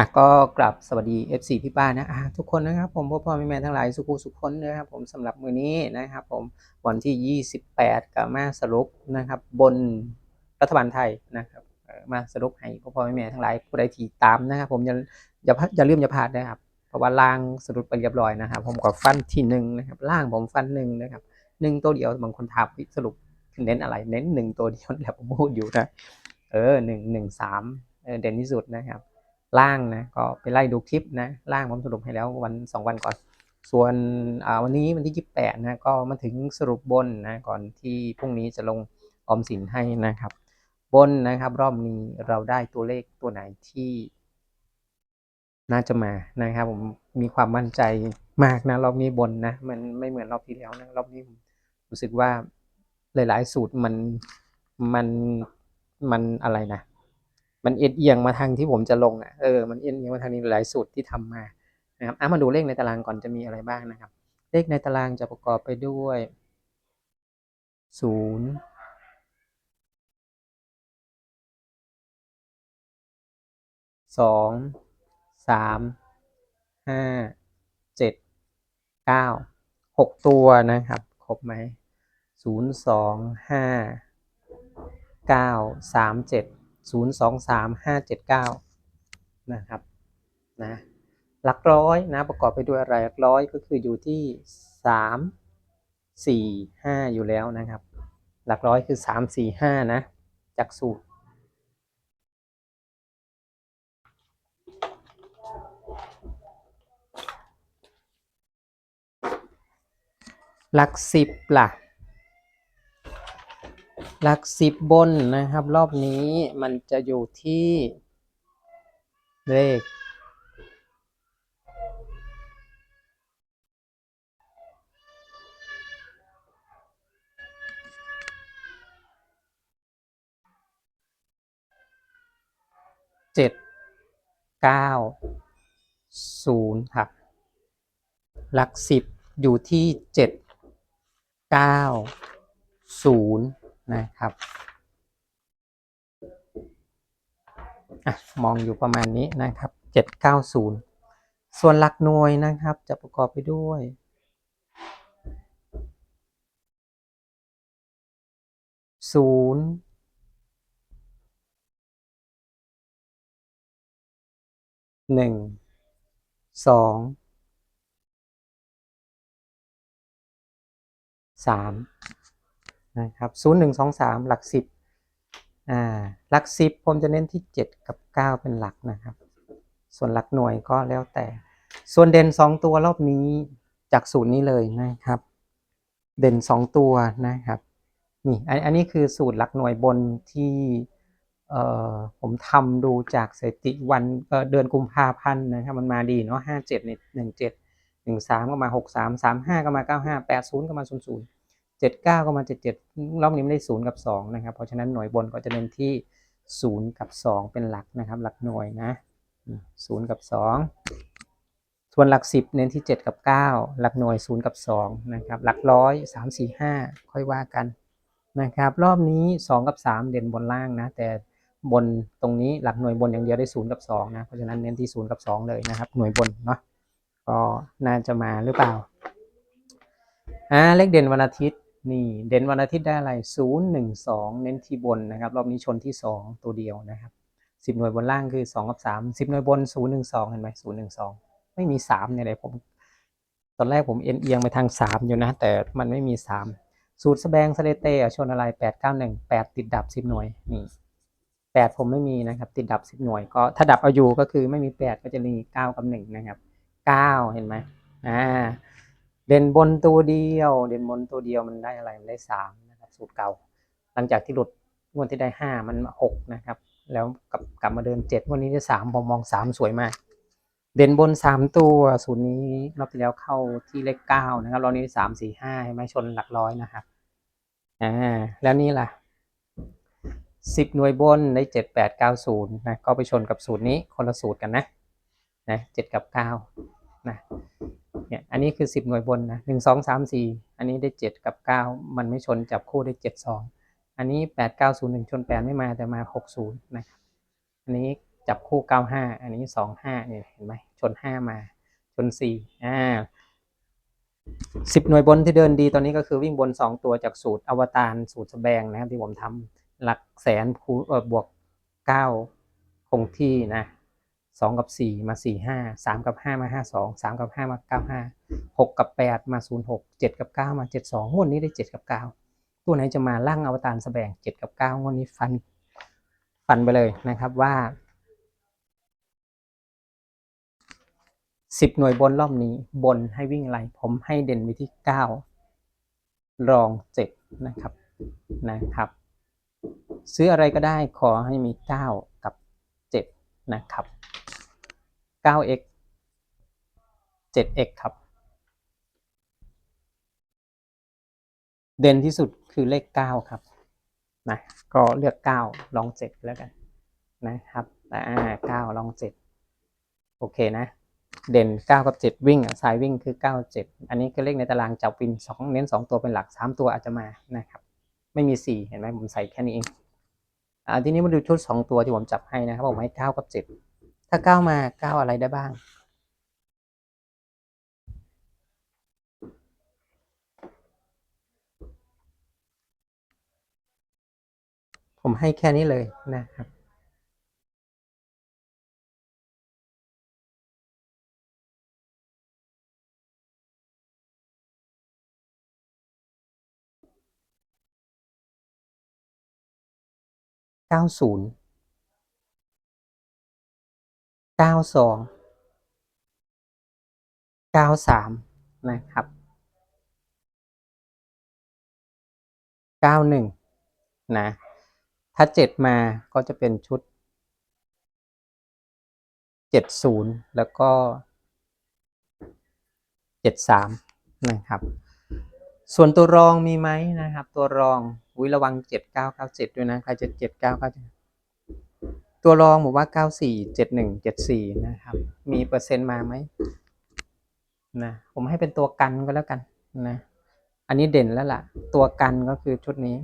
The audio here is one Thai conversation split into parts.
อะก็กลับสวัสดี FC พี่ป้านะอะทุกคนนะครับผมพ่อพ่อแม่แม่ทั้งหลายสุขุสุขคนนะครับผมสำหรับมือนี้นะครับผมวันที่ 28กับมาสรุปนะครับ บนรัฐบาลไทยนะครับมาสรุปให้พ่อพ่อแม่แม่ทั้งหลายผู้ใดที่ตามนะครับ ผมอย่าอย่าพลาดอย่าลืมอย่าพลาดนะครับเพราะว่าล่างสรุปไปเรียบร้อยนะครับ ผมก็ฟันที่หนึ่งนะครับล่างผมฟันหนึ่งนะครับหนึ่งตัวเดียวบางคนถามสรุปเน้นอะไรเน้นหนึ่งตัวเดียวแหละผมพูดอยู่นะเออหนึ่งหนึ่งสามเด่นที่สุดนะครับ ล่างนะก็ไปไล่ดูคลิปนะล่างผมสรุปให้แล้ววันสองวันก่อน ส่วนวันนี้วันที่ 28นะก็มาถึงสรุปบนนะก่อนที่พรุ่งนี้จะลงออมสินให้นะครับ บนนะครับรอบนี้เราได้ตัวเลขตัวไหนที่น่าจะมานะครับผมมีความมั่นใจมากนะรอบนี้บนนะมันไม่เหมือนรอบที่แล้วนะรอบนี้ผมรู้สึกว่าหลาย ๆ สูตรมันมันมันอะไรนะ มันเอ็นเอียงมาทางที่ผมจะลงอะเออมันเอ็นเอียงมาทางนี้หลายสูตรที่ทำมานะครับอะมาดูเลขในตารางก่อนจะมีอะไรบ้างนะครับ เลขในตารางจะประกอบไปด้วยศูนย์สองสามห้าเจ็ดเก้าหกตัวนะครับครบไหมศูนย์สองห้าเก้าสามเจ็ด ศูนย์สองสามห้าเจ็ดเก้านะครับนะหลักร้อยนะประกอบไปด้วยอะไรหลักร้อยก็คืออยู่ที่สามสี่ห้าอยู่แล้วนะครับ หลักร้อยคือสามสี่ห้านะจากสูตรหลักสิบล่ะ หลักสิบบนนะครับ รอบนี้มันจะอยู่ที่เลขเจ็ดเก้าศูนย์ครับ หลักสิบอยู่ที่เจ็ดเก้าศูนย์ นะครับอมองอยู่ประมาณนี้นะครับเจ็ดเก้าศูนย์ส่วนหลักหน่วยนะครับ จะประกอบไปด้วย ศูนย์หนึ่งสองสาม นะครับศูนย์หนึ่งสองสามหลักสิบอ่าหลักสิบผมจะเน้นที่เจ็ดกับเก้าเป็นหลักนะครับ ส่วนหลักหน่วยก็แล้วแต่ ส่วนเด่นสองตัวรอบนี้จากสูตรนี้เลยนะครับ เด่นสองตัวนะครับนี่อันนี้คือสูตรหลักหน่วยบนที่เออผมทำดูจากสถิติวันเเดือนกุมภาพันธ์นะครับมันมาดีเนาะห้าเจ็ดหนึ่งเจ็ดหนึ่งสามก็มาหกสามสามห้าก็มาเก้าห้าแปดศูนย์ก็มาศูนย์ศูนย์ เจ็ดเก้าก็มาเจ็ดเจ็ดรอบนี้ไม่ได้ศูนย์กับสองนะครับ เพราะฉะนั้นหน่วยบนก็จะเน้นที่ศูนย์กับสองเป็นหลักนะครับ หลักหน่วยนะศูนย์กับสองส่วนหลักสิบเน้นที่เจ็ดกับเก้าหลักหน่วยศูนย์กับสองนะครับ หลักร้อยสามสี่ห้าค่อยว่ากันนะครับ รอบนี้ 2 กับ 3 เด่นบนล่างนะ แต่บนตรงนี้หลักหน่วยบนอย่างเดียวได้ 0 กับ 2 นะ เพราะฉะนั้นเน้นที่ 0 กับ 2 เลยนะครับ หน่วยบนเนาะ ก็น่าจะมาหรือเปล่าอ่าเลขเด่นวันอาทิตย์ นี่เด่นวันอาทิตย์ได้อะไร 0 1 2 เน้นที่บนนะครับ รอบนี้ชนที่ 2 ตัวเดียวนะครับ 10 หน่วยบนล่างคือ 2 กับ 3 10 หน่วยบน 0 1 2 เห็นไหม0 1 2 ไม่มี3เนี่ยเลยผม ตอนแรกผมเอ็นเอียงไปทาง 3 อยู่นะ แต่มันไม่มี 3 สูตรสแบงสเลเตอะชนอะไรแปดเก้าหนึ่งแปดติดดับสิบหน่วยนี่แปดผมไม่มีนะครับ ติดดับสิบหน่วย ก็ถ้าดับเอาอยู่ก็คือไม่มีแปดก็จะมีเก้ากับหนึ่งนะครับเก้าเห็นไหมอ่า เด่นบนตัวเดียว เด่นบนตัวเดียวมันได้อะไรมันได้สามนะครับสูตรเก่า หลังจากที่หลุดงวดที่ได้ห้ามันมาหกนะครับ แล้วกลับกลับมาเดินเจ็ดวันนี้ได้สามผมมองสามสวยมาก เด่นบนสามตัวสูตรนี้รอบที่แล้วเข้าที่เลขเก้านะครับรอบนี้สามสี่ห้าใช่ไหมชนหลักร้อยนะครับอ่าแล้วนี่ล่ะสิบหน่วยบนได้เจ็ดแปดเก้าศูนย์นะก็ไปชนกับสูตรนี้คนละสูตรกันนะนะเจ็ดกับเก้านะ เนี่ยอันนี้คือสิบหน่วยบนนะหนึ่งสองสามสี่อันนี้ได้เจ็ดกับเก้ามันไม่ชนจับคู่ได้เจ็ดสองอันนี้แปดเก้าศูนย์หนึ่งชนแปดไม่มาแต่มาหกศูนย์นะครับ อันนี้จับคู่เก้าห้าอันนี้สองห้าเนี่ยเห็นไหมชนห้ามา ชนสี่อ่าสิบหน่วยบนที่เดินดีตอนนี้ก็คือวิ่งบนสองตัวจากสูตรอวตารสูตรสแบงนะครับที่ผมทำหลักแสนคูบวกเก้าคงที่นะ สองกับสี่มาสี่ห้าสามกับห้ามาห้าสองสามกับห้ามาเก้าห้าหกกับแปดมาศูนย์หกเจ็ดกับเก้ามาเจ็ดสองงวดนี้ได้เจ็ดกับเก้าตัวไหนจะมาล่างอวตารสแบงเจ็ดกับเก้างวดนี้ฟันฟันไปเลยนะครับว่าสิบหน่วยบนรอบนี้บนให้วิ่งอะไร ผมให้เด่นไปที่เก้ารองเจ็ดนะครับนะครับ ซื้ออะไรก็ได้ขอให้มีเก้ากับเจ็ดนะครับ เก้า x เจ็ด x ครับ เด่นที่สุดคือเลขเก้าครับนะก็เลือกเก้าลองเจ็ดแล้วกันนะครับอ่าเก้าลองเจ็ดโอเคนะ เด่นเก้ากับเจ็ดวิ่งสายวิ่งคือเก้าเจ็ดอันนี้คือเลขในตารางจับวินสองเน้นสองตัวเป็นหลักสามตัวอาจจะมานะครับ ไม่มีสี่เห็นไหมผมใส่แค่นี้เองอ่าทีนี้มาดูชุดสองตัวที่ผมจับให้นะครับผมให้เก้ากับเจ็ด ถ้าก้าวมาก้าวอะไรได้บ้าง ผมให้แค่นี้เลยนะครับเก้าศูนย์ เก้าสองเก้าสามนะครับเก้าหนึ่งนะ ถ้าเจ็ดมาก็จะเป็นชุดเจ็ดศูนย์แล้วก็เจ็ดสามนะครับ ส่วนตัวรองมีไหมนะครับ ตัวรองวิระวังเจ็ดเก้าเก้าเจ็ดด้วยนะ ใครจะเจ็ดเก้าเก้า ตัวรองผมว่าเก้าสี่เจ็ดหนึ่งเจ็ดสี่นะครับ มีเปอร์เซ็นต์มาไหมนะ ผมให้เป็นตัวกันก็แล้วกันนะ อันนี้เด่นแล้วล่ะ ตัวกันก็คือชุดนี้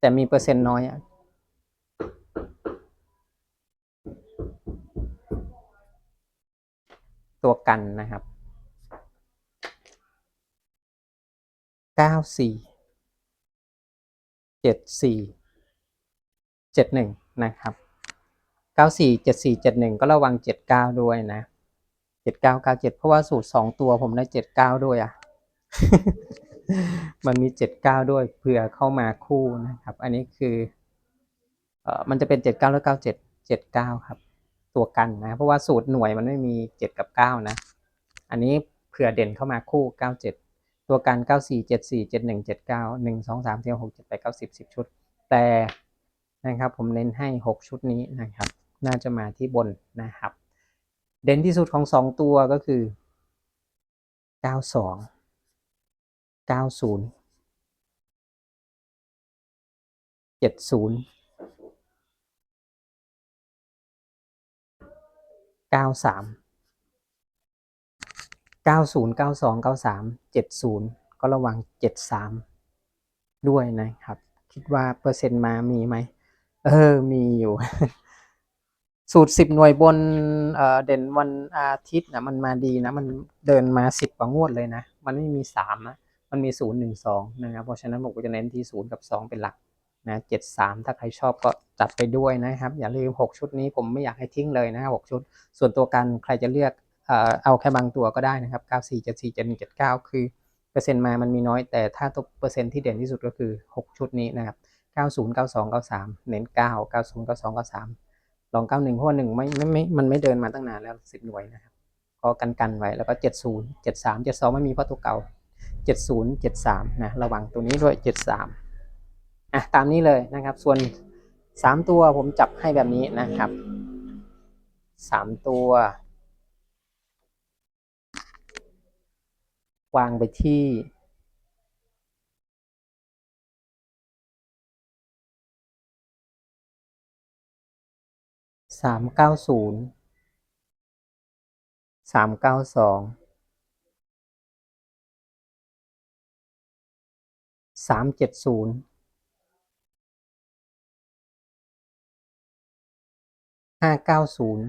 แต่มีเปอร์เซ็นต์น้อยอะตัวกันนะครับเก้าสี่เจ็ดสี่เจ็ดหนึ่งนะครับ เก้าสี่เจ็ดสี่เจ็ดหนึ่งก็ระวังเจ็ดเก้าด้วยนะเจ็ดเก้าเก้าเจ็ดเพราะว่าสูตรสองตัวผมได้เจ็ดเก้าด้วยอะ มันมีเจ็ดเก้าด้วยเผื่อเข้ามาคู่นะครับ อันนี้คือเอ่อมันจะเป็นเจ็ดเก้าแล้วเก้าเจ็ดเจ็ดเก้าครับ ตัวกันนะ เพราะว่าสูตรหน่วยมันไม่มีเจ็ดกับเก้านะ อันนี้เผื่อเด่นเข้ามาคู่เก้าเจ็ดตัวกันเก้าสี่เจ็ดสี่เจ็ดหนึ่งเจ็ดเก้าหนึ่งสองสามสี่หกเจ็ดแปดเก้าสิบสิบชุด แต่นะครับผมเน้นให้หกชุดนี้นะครับ น่าจะมาที่บนนะครับ เด่นที่สุดของสองตัวก็คือเก้าสองเก้าศูนย์เจ็ดศูนย์เก้าสามเก้าศูนย์เก้าสองเก้าสามเจ็ดศูนย์ก็ระวังเจ็ดสามด้วยนะครับ คิดว่าเปอร์เซ็นต์มามีไหม เออ มีอยู่ สูตรสิบหน่วยบนเเด่นวันอาทิตย์นะมันมาดีนะมันเดินมาสิบกว่างวดเลยนะ มันไม่มีสามนะมันมีศูนย์หนึ่งสองนะครับเพราะฉะนั้นผมก็จะเน้นที่ศูนย์กับสองเป็นหลักนะเจ็ดสามถ้าใครชอบก็จัดไปด้วยนะครับ อย่าลืมหกชุดนี้ผมไม่อยากให้ทิ้งเลยนะหกชุด ส่วนตัวกันใครจะเลือกเอเอาแค่บางตัวก็ได้นะครับเก้าสี่เจ็ดสี่เจ็ดหนึ่งเจ็ดเก้าคือเปอร์เซ็นต์มามันมีน้อย แต่ถ้าตัวเปอร์เซ็นต์ที่เด่นที่สุดก็คือหกชุดนี้นะครับเก้าศูนย์เก้าสองเก้าสามเน้นเก้าเก้าศูนย์เก้าสองเก้าสาม ลองเก้าหนึ่งเพราะว่าหนึ่งไม่ไม่ไม่มันไม่เดินมาตั้งนานแล้วสิบหน่วยนะครับก็กันกันไว้แล้วก็เจ็ดศูนย์เจ็ดสามเจ็ดสองไม่มีเพราะตัวเก่าเจ็ดศูนย์เจ็ดสามนะระวังตัวนี้ด้วยเจ็ดสามอะตามนี้เลยนะครับ ส่วนสามตัวผมจับให้แบบนี้นะครับสามตัว วางไปที่ สามเก้าศูนย์สามเก้าสองสามเจ็ดศูนย์ห้าเก้าศูนย์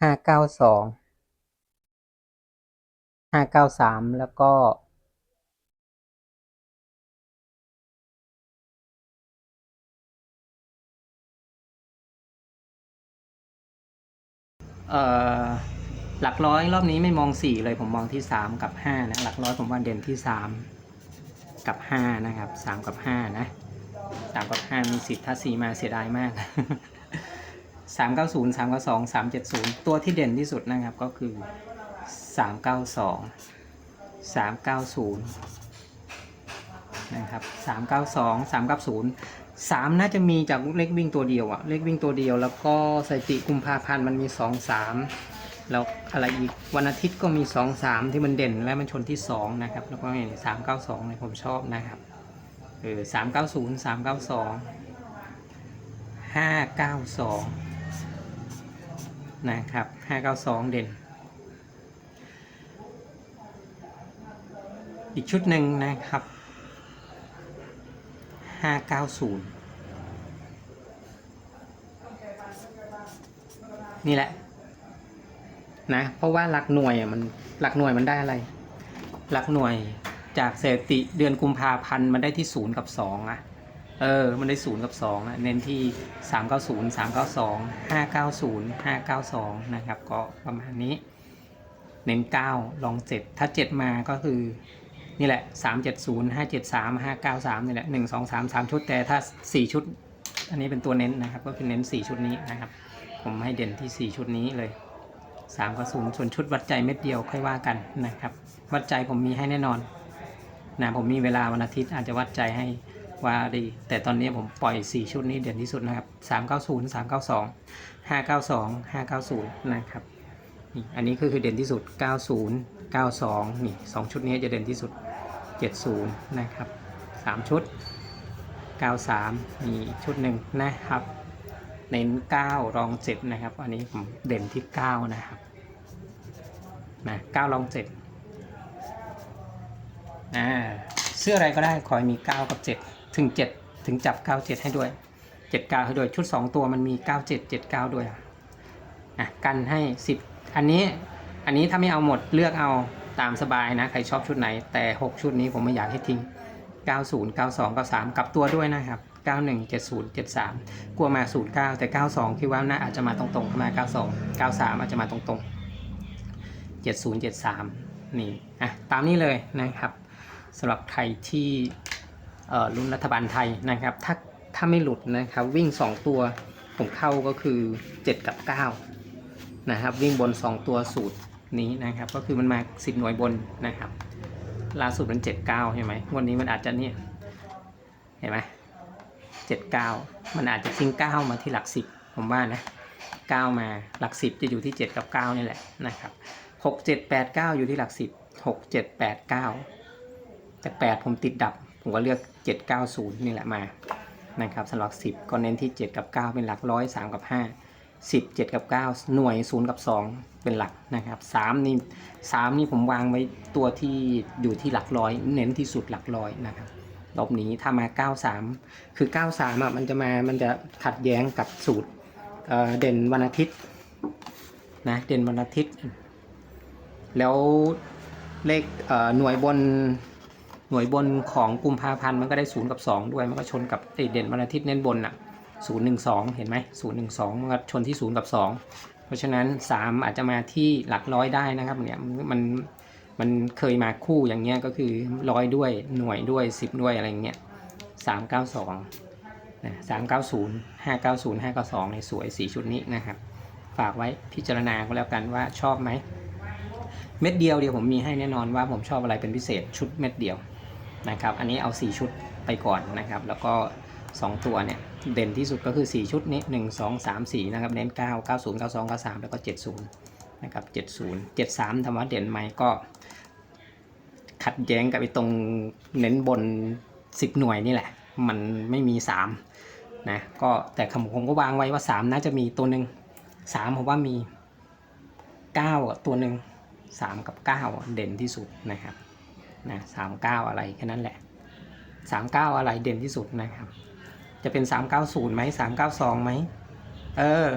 ห้าเก้าสองห้าเก้าสามแล้วก็ หลักร้อยรอบนี้ไม่มองสี่เลยผมมองที่สามกับห้านะ หลักร้อยผมว่าเด่นที่สามกับห้านะครับสามกับห้านะสามกับห้ามีสิทธิ์ถ้าสี่มาเสียดายมากสามเก้าศูนย์สามเก้าสองสามเจ็ดศูนย์ตัวที่เด่นที่สุดนะครับก็คือสามเก้าสองสามเก้าศูนย์นะครับสามเก้าสองสามกับศูนย์ สามน่าจะมีจากเลขวิ่งตัวเดียวอะเลขวิ่งตัวเดียว แล้วก็สถิติกุมภาพันธ์มันมีสองสามแล้วอะไรอีกวันอาทิตย์ก็มีสองสามที่มันเด่นและมันชนที่สองนะครับ แล้วก็อย่างสามเก้าสองเนี่ยผมชอบนะครับเออสามเก้าศูนย์สามเก้าสองห้าเก้าสองนะครับห้าเก้าสองเด่น อีกชุดหนึ่งนะครับ ห้าเก้าศูนย์นี่แหละ นะ เพราะว่าหลักหน่วยอะมันหลักหน่วยมันได้อะไร หลักหน่วยจากเสถิติเดือนกุมภาพันธ์มันได้ที่ศูนย์กับสองอะเออ มันได้ศูนย์กับสองอะเน้นที่สามเก้าศูนย์สามเก้าสองห้าเก้าศูนย์ห้าเก้าสองนะครับ ก็ประมาณนี้ เน้นเก้าลองเจ็ดถ้าเจ็ดมาก็คือ นี่แหละสามเจ็ดศูนย์ห้าเจ็ดสามห้าเก้าสามนี่แหละหนึ่งสองสามสามชุด แต่ถ้าสี่ชุด อันนี้เป็นตัวเน้นนะครับ ก็คือเน้นสี่ชุดนี้นะครับ ผมให้เด่นที่สี่ชุดนี้เลยสามกับศูนส่วนชุดวัดใจเม็ดเดียวค่อยว่ากันนะครับ วัดใจผมมีให้แน่นอนนะผมมีเวลาวันอาทิตย์อาจจะวัดใจให้ว่าดี แต่ตอนนี้ผมปล่อยสี่ชุดนี้เด่นที่สุดนะครับสามเก้าศูนย์สามเก้าสองห้าเก้าสองห้าเก้าศูนย์นะครับอันนี้ก็คือเด่นที่สุด 90 92 นี่ 2 ชุดนี้จะเด่นที่สุด 70 นะครับ 3 ชุด 93มีอีชุดหนึ่งนะครับ เน้น 9 รอง 7 นะครับ อันนี้ผมเด่นที่ 9 นะครับนะ9รอง 7อ่าเสื้ออะไรก็ได้ขอให้มี 9 กับ 7 ถึง 7 ถึงจับ 97 ให้ด้วย 79 ให้ด้วยชุด 2 ตัวมันมี 97 79 ด้วยอะกันให้ 10 อันนี้อันนี้ถ้าไม่เอาหมดเลือกเอา ตามสบายนะ ใครชอบชุดไหน แต่ 6 ชุดนี้ผมไม่อยากให้ทิ้ง 90 92 93 กลับตัวด้วยนะครับ 91 70 73 กลัวมา 09 แต่ 92 คิดว่าน่าอาจจะมาตรงๆมา 92 93 อาจจะมาตรงๆ 70 73 นี่ อะ ตามนี้เลยนะครับสำหรับใครที่รุ่นรัฐบาลไทยนะครับ ถ้าถ้าไม่หลุดนะครับ วิ่ง 2 ตัวผมเข้าก็คือ 7 กับ 9 นะครับ วิ่งบน 2 ตัวสูตร นี้นะครับ ก็คือมันมา10หน่วยบนนะครับล่าสุดมัน7 9ใช่ไหมวันนี้มันอาจจะเนี่ยเห็นไหม7 9มันอาจจะทิ้ง9มาที่หลัก10ผมว่านะ9มาหลัก10จะอยู่ที่7กับ9นี่แหละนะครับ6 7 8 9อยู่ที่หลัก10 6 7 8 9แต่8ผมติดดับ ผมก็เลือก790นี่แหละมานะครับสำหรับ10ก็เน้นที่7กับ9เป็นหลักร้อย3กับ5 10 7กับ9หน่วย0กับ2 เป็นหลักนะครับ3นี่3นี่ผมวางไว้ตัวที่อยู่ที่หลักร้อย เน้นที่สุดหลักร้อยนะครับรอบนี้ถ้ามา 93 คือ 93อะมันจะมามันจะขัดแย้งกับสูตรเเด่นวันอาทิตย์นะเด่นวันอาทิตย์ แล้วเลขเหน่วยบนหน่วยบนของกุมภาพันธ์มันก็ได้ศูนย์กับสองด้วยมันก็ชนกับไอเด่นวันอาทิตย์เน้นบนอะศูนย์หนึ่งสองเห็นไหมศูนย์หนึ่งสองมันก็ชนที่ศูนย์กับสอง เพราะฉะนั้นสามอาจจะมาที่หลักร้อยได้นะครับเนี่ยมันมันเคยมาคู่อย่างเงี้ยก็คือร้อยด้วยหน่วยด้วยสิบด้วยอะไรเงี้ยสามเก้าสองนะสามเก้าศูนย์ห้าเก้าศูนย์ห้าเก้าสองในสวยสีชุดนี้นะครับ ฝากไว้พิจารณาก็แล้วกันว่าชอบไหม เม็ดเดียวเดียวผมมีให้แน่นอนว่าผมชอบอะไรเป็นพิเศษชุดเม็ดเดียวนะครับ อันนี้เอา 4 ชุดไปก่อนนะครับ แล้วก็ 2 ตัวเนี่ย เด่นที่สุดก็คือ 4 ชุดนี้ 1 2 3 4 นะครับ เน้น 9 90 92 93 แล้วก็ 70 นะครับ 70 73ธรรมะเด่นไหมก็ ขัดแย้งกับไอ้ตรงเน้นบน 10 หน่วยนี่แหละ มันไม่มี 3 นะ ก็แต่คำผมก็วางไว้ว่า 3 น่าจะมีตัวหนึ่ง3ผมว่ามี9อะตัวหนึ่ง3 กับ 9 เด่นที่สุดนะครับนะสามเก้าอะไรแค่นั้นแหละสามเก้าอะไรเด่นที่สุดนะครับ จะเป็นสามเก้าศูนย์ไหมสามเก้าสองไหมเออ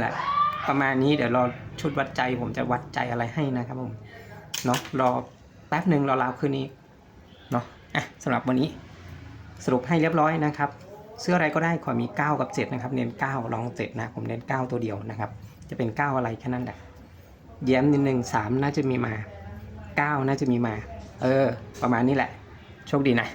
แหละประมาณนี้เดี๋ยวรอชุดวัดใจผมจะวัดใจอะไรให้นะครับผมเนาะรอแป๊บหนึ่งรอราวคืนนี้เนาะอะสำหรับวันนี้สรุปให้เรียบร้อยนะครับ เสื้ออะไรก็ได้ขอมี 9 กับ 7 นะครับ เน้น9ลอง7นะผมเน้น 9 ตัวเดียวนะครับ จะเป็น 9 อะไรแค่นั้นแหละแย้มนิดนึง3น่าจะมีมา 9 น่าจะมีมา เออ ประมาณนี้แหละ โชคดีนะ